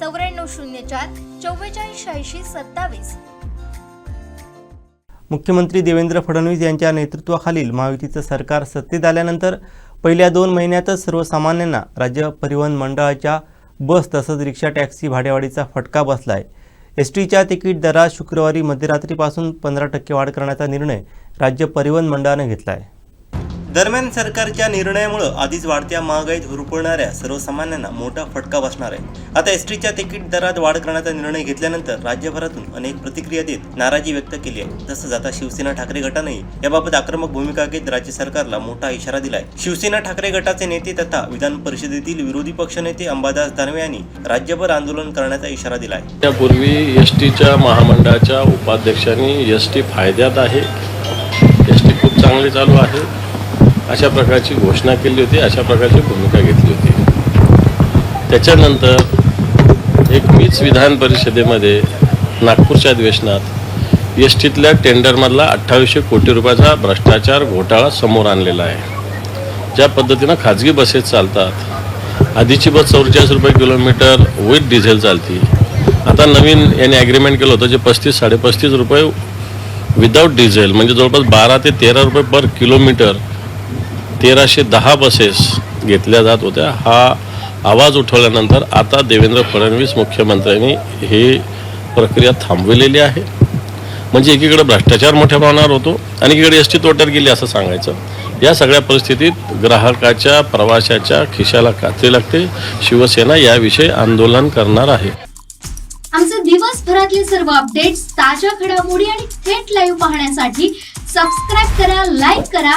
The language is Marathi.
चौऱ्याण्णव शून्य चार चव्वेचाळीस शहाऐंशी सत्तावीस. मुख्यमंत्री देवेंद्र फडणवीस यांच्या नेतृत्वाखालील महायुतीचं सरकार सत्तेत आल्यानंतर पहिल्या दोन महिन्यातच सर्वसामान्यांना राज्य परिवहन मंडळाच्या बस तसंच रिक्षा टॅक्सी भाडेवाढीचा फटका बसला आहे एस टीच्या तिकीट दरात शुक्रवारी मध्यरात्रीपासून पंधरा टक्के वाढ करण्याचा निर्णय राज्य परिवहन मंडळाने घेतला आहे दरम्यान सरकारच्या निर्णयामुळं आधीच वाढत्या महागाईत हुरपळणाऱ्या सर्वसामान्यांना मोठा फटका बसणार आहे. आता एस टीच्या तिकीट दरात वाढ करण्याचा निर्णय घेतल्यानंतर राज्यभरातून अनेक प्रतिक्रिया देत नाराजी व्यक्त केली आहे. तसंच आता शिवसेना ठाकरे गटानेही याबाबत आक्रमक भूमिका घेत राज्य सरकारला मोठा इशारा दिलाय. शिवसेना ठाकरे गटाचे नेते तथा विधान परिषदेतील विरोधी पक्षनेते अंबादास दानवे यांनी राज्यभर आंदोलन करण्याचा इशारा दिलाय. त्यापूर्वी एस टीच्या महामंडळाच्या उपाध्यक्षांनी एस टी फायद्यात आहे. एस टी खूप चांगली चालू आहे. अशा प्रकारची घोषणा केली होती अशा प्रकारची भूमिका घेतली होती. त्याच्यानंतर एक मीच विधान परिषदेमध्ये नागपूरच्या अधिवेशनात एस टीतल्या टेंडरमधला अठ्ठावीसशे कोटी रुपयाचा भ्रष्टाचार घोटाळा समोर आणलेला आहे. ज्या पद्धतीनं खाजगी बसेस चालतात आधीची बस चौवेचाळीस रुपये किलोमीटर विथ डिझेल चालती आता नवीन यांनी ॲग्रीमेंट केलं होतं जे पस्तीस साडेपस्तीस रुपये विदाऊट डिझेल म्हणजे जवळपास बारा ते तेरा रुपये पर किलोमीटर तेराशे दहा बसेस घेतल्या जात होत्या. हा आवाज उठवल्यानंतर आता देवेंद्र फडणवीस मुख्यमंत्र्यांनी ही प्रक्रिया थांबविलेली आहे. म्हणजे एकीकडे भ्रष्टाचार मोठ्या प्रमाणावर होतो आणि एकीकडे एस टी तोट्यात गेली असं सांगायचं. या सगळ्या परिस्थितीत ग्राहकाच्या प्रवाशाच्या खिशाला कात्री लागते. शिवसेना याविषयी आंदोलन करणार आहे. आमचे दिवसभरातले सर्व अपडेट्स ताज्या घडामोडी आणि थेट लाईव्ह पाहण्यासाठी सबस्क्राईब करा लाईक करा.